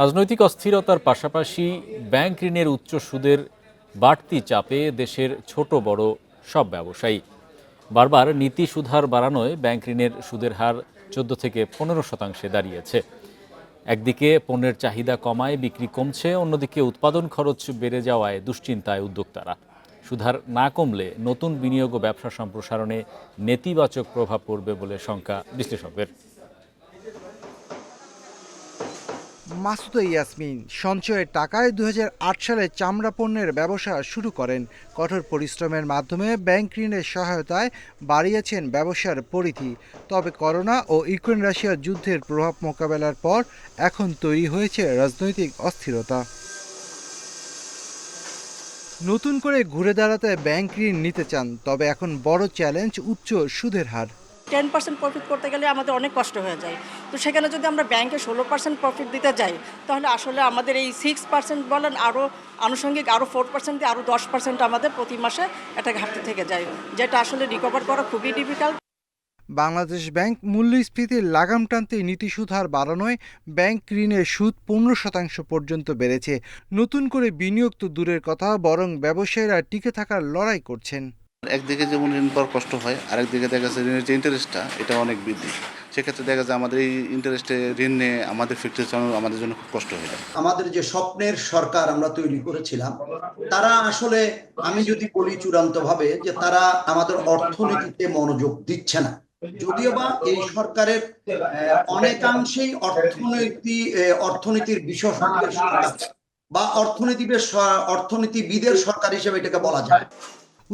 রাজনৈতিক অস্থিরতার পাশাপাশি ব্যাংক ঋণের উচ্চ সুদের বাড়তি চাপে দেশের ছোট বড় সব ব্যবসায়ী। বারবার নীতি সুধার বাড়ানোয় ব্যাংক ঋণের সুদের হার চোদ্দ থেকে পনেরো শতাংশে দাঁড়িয়েছে। একদিকে পণ্যের চাহিদা কমায়, বিক্রি কমছে, অন্যদিকে উৎপাদন খরচ বেড়ে যাওয়ায় দুশ্চিন্তায় উদ্যোক্তারা। সুধার না কমলে নতুন বিনিয়োগ ও ব্যবসা সম্প্রসারণে নেতিবাচক প্রভাব পড়বে বলে শঙ্কা বিশ্লেষকদের। মাসুদা ইয়াসমিন সঞ্চয়ের টাকায় দু হাজার আট সালে চামড়া পণ্যের ব্যবসা শুরু করেন। কঠোর পরিশ্রমের মাধ্যমে ব্যাংক ঋণের সহায়তায় বাড়িয়েছেন ব্যবসার পরিধি। তবে করোনা ও ইউক্রেন রাশিয়ার যুদ্ধের প্রভাব মোকাবেলার পর এখন তৈরি হয়েছে রাজনৈতিক অস্থিরতা। নতুন করে ঘুরে দাঁড়াতে ব্যাংক ঋণ নিতে চান, তবে এখন বড় চ্যালেঞ্জ উচ্চ সুদের হার। টেন পার্সেন্ট প্রফিট করতে গেলে আমাদের অনেক কষ্ট হয়ে যায়। তো সেখানে যদি আমরা ব্যাংকে ষোলো পার্সেন্ট প্রফিট দিতে যাই, তাহলে আসলে আমাদের এই সিক্স পার্সেন্ট বলেন আরও আনুষঙ্গিক আরও ফোর পার্সেন্ট দিয়ে আরও দশ পার্সেন্ট আমাদের প্রতি মাসে একটা ঘাটতি থেকে যায়, যেটা আসলে রিকভার করা খুবই ডিফিকাল্ট বাংলাদেশ ব্যাংক মূল্যস্ফীতির লাগাম টানতে নীতি সুদ হার বাড়ানোয় ব্যাংক ঋণের সুদ পনেরো শতাংশ পর্যন্ত বেড়েছে। নতুন করে বিনিয়োগ তো দূরের কথা, বরং ব্যবসায়ীরা টিকে থাকার লড়াই করছেন। একদিকে যেমন ঋণ পাওয়ার কষ্ট হয়, আরেকদিকে দেখা যাচ্ছে ঋণের যে ইন্টারেস্টটা এটা অনেক বৃদ্ধি। সেক্ষেত্রে দেখা যায় আমাদের এই ইন্টারেস্টে ঋণ নিয়ে আমাদের ফিরতে চালানো আমাদের জন্য খুব কষ্ট হয়ে যায়। আমাদের যে স্বপ্নের সরকার আমরা তৈরি করেছিলাম, তারা আসলে আমি যদি বলি চূড়ান্ত ভাবে যে তারা আমাদের অর্থনীতিতে মনোযোগ দিচ্ছে না। যদিও বা এই সরকারের অনেকাংশেই অর্থনীতি অর্থনীতির বিশেষজ্ঞের সরকার বা অর্থনীতিবিদ, অর্থনীতিবিদের সরকার হিসেবে এটাকে বলা যায়।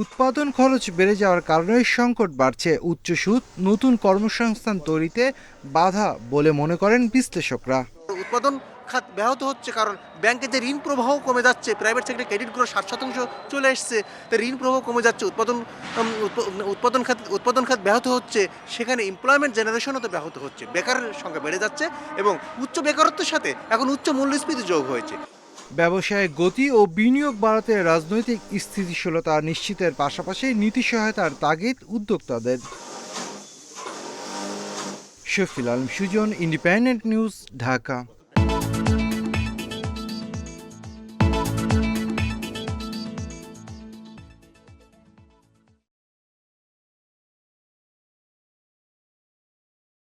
উৎপাদন খরচ বেড়ে যাওয়ার কারণে সংকট বাড়ছে। উচ্চ সুদ নতুন কর্মসংস্থান তৈরিতে বাধা বলে মনে করেন বিশ্লেষকরা। উৎপাদন খাত ব্যাহত হচ্ছে কারণ ব্যাংকে যে ঋণ প্রবাহ কমে যাচ্ছে প্রাইভেট সেক্টরে ক্রেডিটগুলো ষাট শতাংশ চলে এসছে তাই ঋণ প্রবাহ কমে যাচ্ছে, উৎপাদন উৎপাদন খাত উৎপাদন খাত ব্যাহত হচ্ছে, সেখানে এমপ্লয়মেন্ট জেনারেশনও তো ব্যাহত হচ্ছে। বেকারের সংখ্যা বেড়ে যাচ্ছে এবং উচ্চ বেকারত্বের সাথে এখন উচ্চ মূল্যস্ফীতি যোগ হয়েছে। ব্যবসায় গতি ও বিনিয়োগ বাড়াতে রাজনৈতিক স্থিতিশীলতা নিশ্চিতের পাশাপাশি নীতি সহায়তার তাগিদ উদ্যোক্তাদের। Shafil Alam Sujan, Independent News, Dhaka.